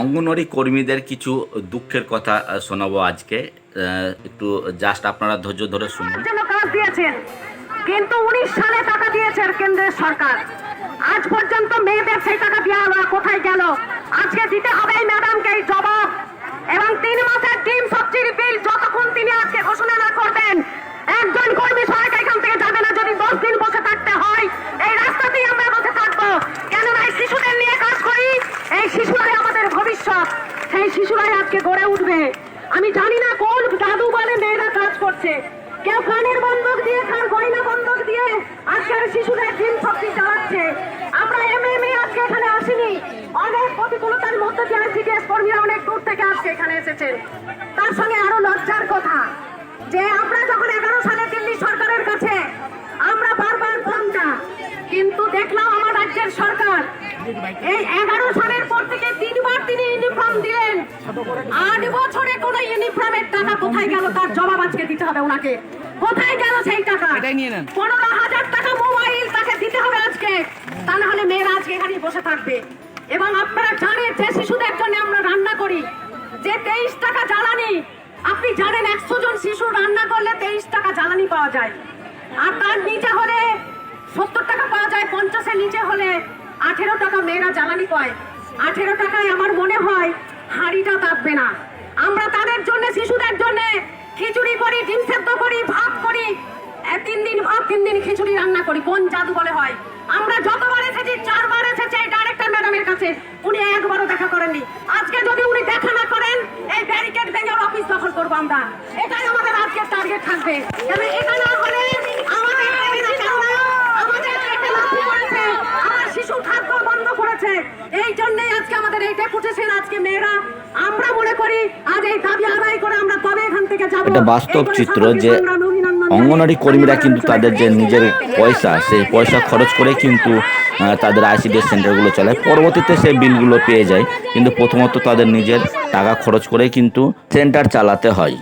অঙ্গনওয়াড়ি কর্মীদের কিছু দুঃখের কথা শোনাবো আজকে। একটু জাস্ট আপনারা ধৈর্য ধরে শুনুন। দিয়েছেন, কিন্তু উনিশ সালে টাকা দিয়েছেন কেন্দ্রের সরকার। আজ পর্যন্ত মেয়েদের সেই টাকা দেওয়া হলো কোথায় গেল? আজকে দিতে হবে ম্যাডামকে এই জবাব। এবং তিন মাসের ডিম সবজির বিল যতক্ষণ তিনি আজকে ঘোষণা না করবেন একজন কর্মী সহায়তা এখান থেকে যাবে না যদি দশ দিন বসে থাকতে হয় এই রাস্তাতেই আমরা বসে থাকব কেননা এই শিশুদের নিয়ে কাজ করি এই শিশুরাই আমাদের ভবিষ্যৎ সেই শিশুরাই আজকে গড়ে উঠবে। আমি জানি না কোন দাদু বলে মেয়েরা কাজ করছে। কেউ কানের বন্ধক দিয়ে খান গয়না বন্ধক দিয়ে আজকের শিশুদের দিন শক্তি চালাচ্ছে। আমরা এমএমএ আজকে এখানে আসিনি। অনেক প্রতিকূলতার মধ্যে দিয়ে আইসিডিএস কর্মীরা অনেক দূর থেকে আজকে এখানে এসেছেন। তার সঙ্গে আরও লজ্জার কথা, যে আমরা যখন এগারো সালে রাজ্যের সরকার। এই এগারো সালের পর থেকে তিনবার তিনি ইউনিফর্ম দিলেন। আট বছরে কোন ইউনিফর্মের টাকা কোথায় গেল তার জবাব আজকে দিতে হবে ওনাকে। কোথায় গেল সেই টাকা। পনেরো হাজার টাকা মোবাইল তাকে দিতে হবে আজকে। তা না হলে মেয়েরা আজকে এখানে বসে থাকবে। এবং আপনারা জানেন যে শিশুদের জন্য আমরা রান্না করি। যে তেইশ টাকা জ্বালানি আপনি জানেন একশো জন শিশু রান্না করলে তেইশ টাকা জ্বালানি পাওয়া যায়। আর তার নিচে হলে সত্তর টাকা পাওয়া যায়, পঞ্চাশের নিচে হলে আঠেরো টাকা মেয়েরা জ্বালানি পায়। আঠেরো টাকায় আমার মনে হয় হাঁড়িটা তাপবে না। আমরা তাদের জন্য, শিশুদের জন্য খিচুড়ি করি, ডিম সেদ্ধ করি, ভাত করি তিন দিন ভাত, তিন দিন খিচুড়ি রান্না করি, কোন জাদু বলে হয়? আমরা যতবার এসেছি, চারবার এসেছি ডাইরেক্টর ম্যাডামের কাছে। উনি একবারও দেখা করেননি। আজকে যদি উনি দেখা না করেন, এই ব্যারিকেড ভেঙে অফিস দখল করব আমরা। এটাই আমাদের আজকের টার্গেট থাকবে। এটা না হলে আমাদের মেয়েরা কেননা আমাদের পেটে লাথি পড়েছে, আমার শিশু খাদ্য বন্ধ করেছে এই জন্যই আজকে আমাদের এই ডেপুটেশন আজকে মেয়েরা। আমরা মনে করি আজ এই দাবি আদায় করে আমরা এখান থেকে যাব? এটা বাস্তব চিত্র যে। অঙ্গনওয়াড়ি কর্মীরা কিন্তু তাদের যে নিজের পয়সা সেই পয়সা খরচ করে কিন্তু তাদের আইসিডিএস সেন্টারগুলো চালায়। পরবর্তীতে সেই বিলগুলো পেয়ে যায়। কিন্তু প্রথমত তাদের নিজের টাকা খরচ করে কিন্তু সেন্টার চালাতে হয়।